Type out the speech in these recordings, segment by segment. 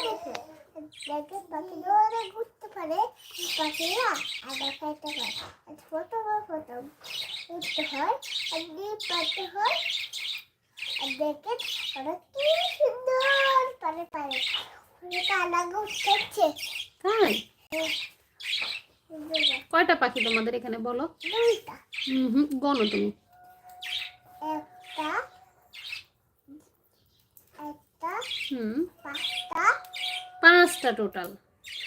দেখে পাখিরা ওরা ঘুরতে পারে পাখিরা আবার খাইতে হয় আর ছোট প্রথম উঠতে হয় আর ডিম পাতে হয়। আর দেখে ওরা কি সুন্দর পারে পারে। ওরা কালাগো উঠছে তাই কয়টা পাখি তোমাদের এখানে বলো? হুম হুম গণো তুমি। একটা একটা হুম। পাঁচটা পাঁচটা টোটাল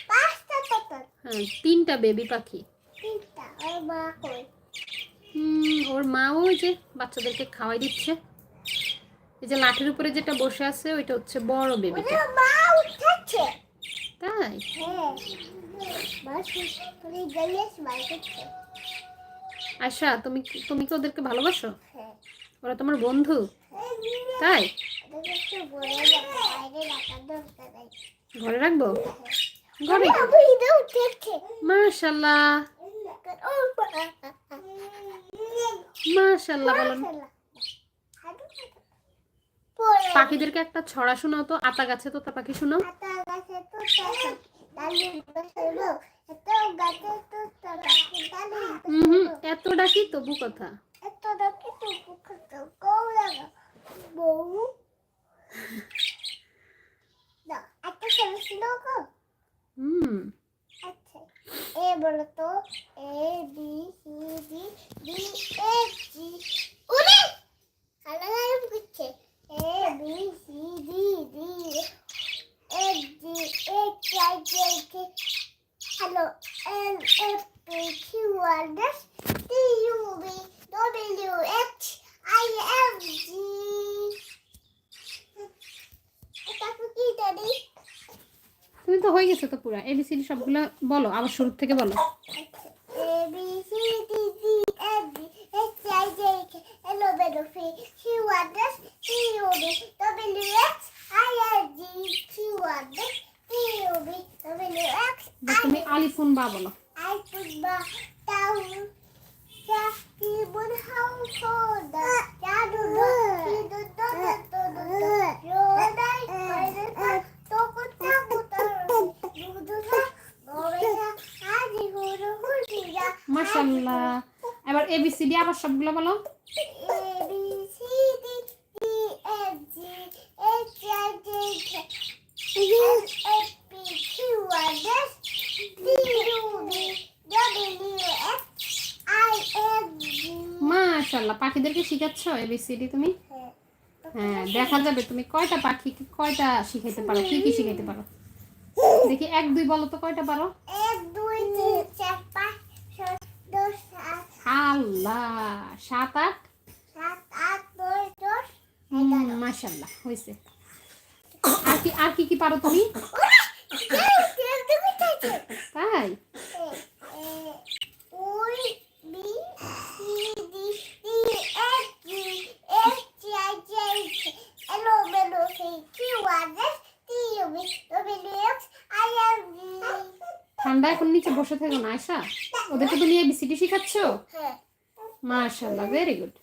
পাঁচটা টোটাল হ্যাঁ তিনটা বেবি পাখি। তিনটা ওর মা কই? হুম ওর মা ওই যে বাচ্চাদেরকে খাওয়াই দিচ্ছে। এই যে লাঠির উপরে যেটা বসে আছে ওইটা হচ্ছে বড় বেবিটা ওদের মা উঠেছে তাই? হ্যাঁ বাস তুমি আশা তুমি কি- তুমি কি ওদেরকে ভালোবাসো? হ্যাঁ। ওরা তোমার বন্ধু? তাই? ঘরে রাখব? ঘরে। মাশাল্লাহ। মাশাল্লাহ পাখিদেরকে একটা ছড়া শোনাও তো, আতা গাছে তো তা পাখি শোনাও। এত ডাকি তবু কথা। এত ডাকি তো পুকুর কৌ লাগা বউ। একটা ছেলে ছিল গো হুম আচ্ছা এ বলো তো A B C D D A G উড়ে কালার করছে A B C D D A G H I J K hello L F P Q R S T U V W H I F G এটা কি দাদি তুমি তো হয়ে গেছো তো পুরো এবিসিডি সবগুলো বলো আবার শুরু থেকে বলো। তুমি আলিফুন বা D X I F G মাশাল্লাহ পাখিদেরকে শিখাচ্ছ এবিসিডি তুমি? হ্যাঁ দেখা যাবে তুমি কয়টা পাখি, কয়টা শিখাইতে পারো, কি কি শিখাইতে পারো? দেখি, এক, দুই বলো তো, কয়টা পারো? আল্লাহ সাত আট? মাশাল্লাহ হয়েছে আর কি আর কি কি পারো তুমি? তাই? ঠান্ডা এখন নিচে বসে থেকো না আয়সা ওদেরকে তুমি এবিসিডি শিখাচ্ছ? হ্যাঁ মাশাল্লাহ ভেরি গুড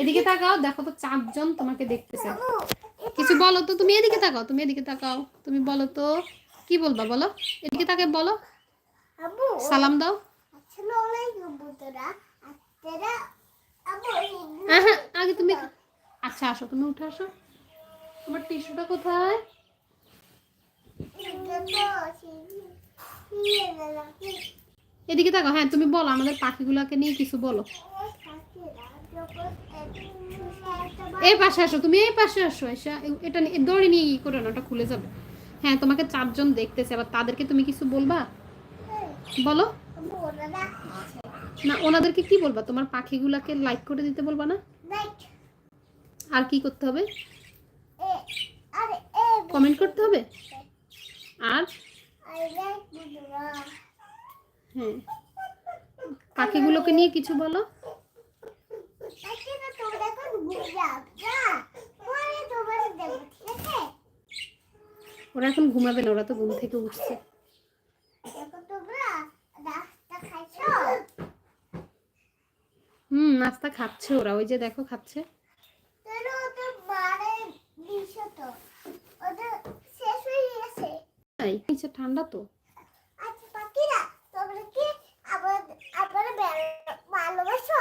এদিকে তাকাও দেখো তো চারজন তোমাকে দেখতেছে। কিছু বলো তো তুমি এদিকে তাকাও তুমি এদিকে তাকাও। তুমি বলো তো কি বলবা বলো? এদিকে তাকে বলো। আবু সালাম দাও। হ্যাঁ হ্যাঁ আগে তুমি আচ্ছা আসো তুমি উঠে আসো। তোমার টিস্যুটা কোথায়? এদিকে তাকাও হ্যাঁ তুমি বলো আমাদের পাখিগুলোকে নিয়ে কিছু বলো। এই পাশে আসো তুমি এই পাশে আসো এসা এটা দড়ি নিয়ে ই করো না ওটা খুলে যাবে। হ্যাঁ তোমাকে চারজন দেখতেছে আবার তাদেরকে তুমি কিছু বলবা? বলো। না ওনাদেরকে কি বলবা? তোমার পাখিগুলোকে লাইক করে দিতে বলবা না? আর কি করতে হবে? কমেন্ট করতে হবে? আর? হ্যাঁ পাখিগুলোকে নিয়ে কিছু বলো। ওরা এখন ঘুমাবে না ওরা তো ঘুম থেকে উঠছে। হুম নাস্তা খাচ্ছে ওরা। ওই যে দেখো খাচ্ছে। ওদের শেষ হয়ে গেছে। তাই নিচে ঠান্ডা তো আচ্ছা পাখিরা তোমরা কি আবার আবার ভালোবাসো?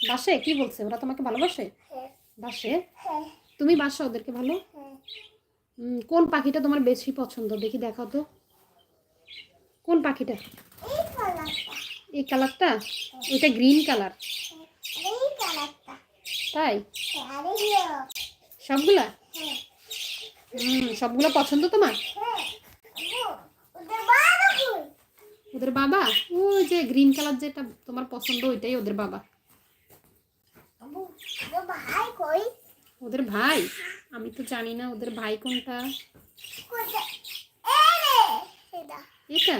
বাসে? কি বলছে? ওরা তোমাকে ভালোবাসে? হ্যাঁ। বাসে? হ্যাঁ। তুমি বাসো ওদেরকে ভালো? হ্যাঁ। কোন পাখিটা তোমার বেশি পছন্দ? দেখি দেখাও তো। কোন পাখিটা? এই কালারটা। এটা গ্রিন কালার। তাই? সবগুলা? হুম সবগুলো পছন্দ তোমার হ্যাঁ ও, ওদের বাবা কই ওদের বাবা? ওই যে গ্রিন কালার যেটা তোমার পছন্দ, ওইটাই ওদের বাবা। ওদের ভাই? আমি তো জানি না ওদের ভাই কোনটা। এটা?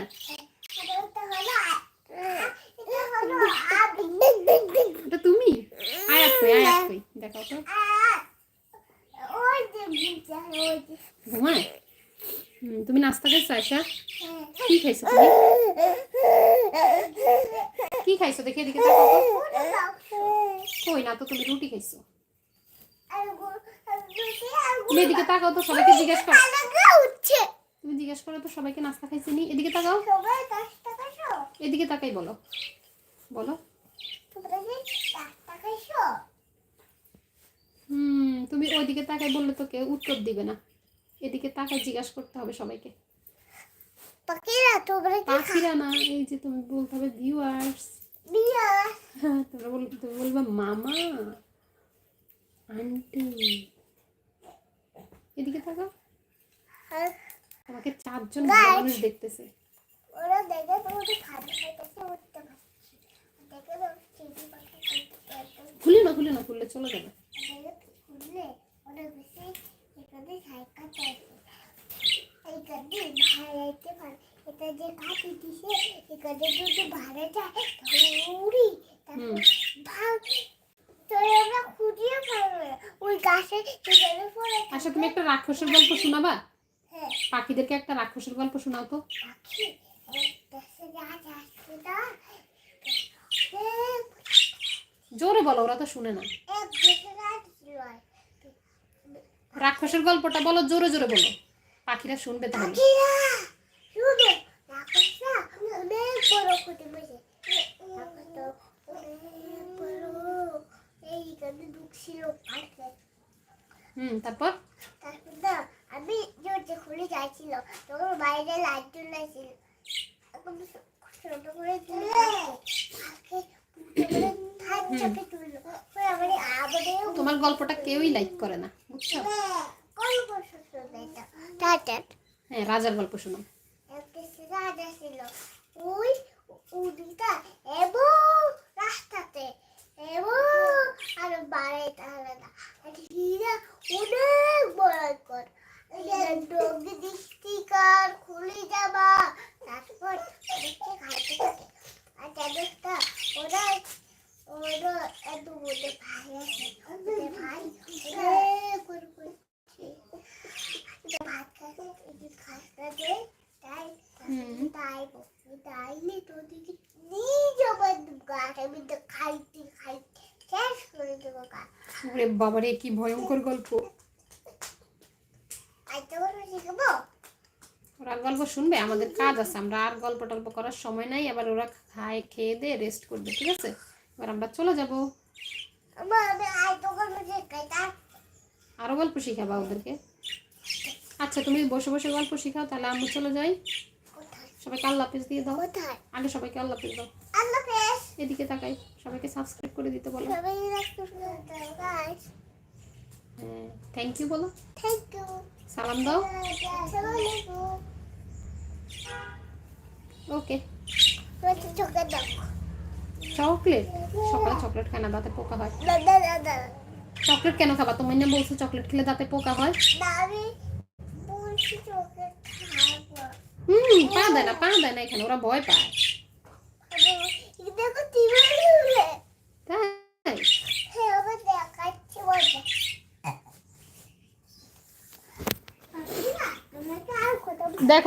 তুমি? তো। তুমি নাস্তা খাইছো আয়সা কি খাইছো তুমি? কি খাইছো? দেখি দাও কই না তো তুমি রুটি খাইছো। তুমি এদিকে তাকাও তো, সবাইকে জিজ্ঞেস করো। তুমি জিজ্ঞেস করো তো, সবাইকে নাস্তা খাইছে নি? এদিকে তাকাও। এদিকে তাকাই বলো। বলো। হুম, তুমি ওইদিকে তাকাই বললে তো কেউ উত্তর দিবে না। এদিকে তাকাই জিজ্ঞাসা করতে হবে সবাইকে। পাখিরা তোমরা পাখিরা না এই যে তুমি বলতে হবে ভিউয়ার্স বিয়া তোমরা বল তুমি বলবা মামা আন্টি। এদিকে আর তোমাকে চারজন মানুষ দেখতেছে। ওরা দেখে তোমাকে খাদ্য খাইতেছে উঠতে পারছে দেখে তো চিঠি পাখি খুলে না। খুলে না খুললে চলে যাবে। খুললে ওরা বেশি এখানে সাইকেল চাইছে এইখানে ভাড়াইতে পারে। এটা যে কাটি দিছে এখানে যদি ভাড়া যায় উড়ি। হুম। ভাগ। তো আমরা খুঁজিয়ে পারবে ওই গাছে আচ্ছা তুমি একটা রাক্ষসের গল্প শোনাবা? হ্যাঁ। পাখিদেরকে একটা রাক্ষসের গল্প শোনাও তো। পাখি জোরে বলো ওরা তো শুনে না। রাক্ষসের গল্পটা বলো জোরে জোরে বলো। পাখিরা শুনবে তাহলে পাখিরা শুনো রাক্ষসরা অনেক বড় ক্ষতি বসে রাক্ষসটা অনেক বড় ঢুকছিল পাশে হুম তারপর? তারপর না আমি জোরতে খুলে যাচ্ছিল তখন বাইরে লাইট এখন ছোট করে তুলে তোমার গল্পটা কেউই লাইক করে না বুঝছ? হ্যাঁ রাজার গল্প শোনো। রাজা ছিল। ওই উদিটা এবং রাস্তাতে আর বাড়িতে আলাদা আর হীরা অনেক ভয়ঙ্কর ডগি দৃষ্টিকার খুলে যাবা। তারপর খাইতে থাকে। আর যাদেরটা ওরা ওরা এত বলে ভাই আছে। ভাই করে ভাত এই খাসটা দে। বাবারে কি ভয়ঙ্কর গল্প। ওরা গল্প শুনবে আমাদের কাজ আছে। আমরা আর গল্প টল্প করার সময় নাই আবার ওরা খায় খেয়ে দিয়ে রেস্ট করবে ঠিক আছে? এবার আমরা চলে যাব। আরও গল্প শিখাবা ওদেরকে? আচ্ছা তুমি বসে বসে গল্প শিখাও তাহলে আমি চলে যাই। সবাইকে আল্লাহ হাফিজ দিয়ে দাও। আগে সবাইকে আল্লাহ হাফিজ দাও। আল্লাহ হাফেজ। এদিকে তাকাই সবাইকে সাবস্ক্রাইব করে দিতে বলো। হ্যাঁ থ্যাংক ইউ বলো। থ্যাংক ইউ সালাম দাও। ওকে চকলেট সকালে চকলেট খায় না দাঁতে পোকা হয়। চকলেট কেন খাবা? তুমি না বলছো চকলেট খেলে দাঁতে পোকা হয়। আমি বলছি চোখে খাব। হুম পা দেয় না পা দেয় না এখানে ওরা ভয় পায়। তাই? দেখো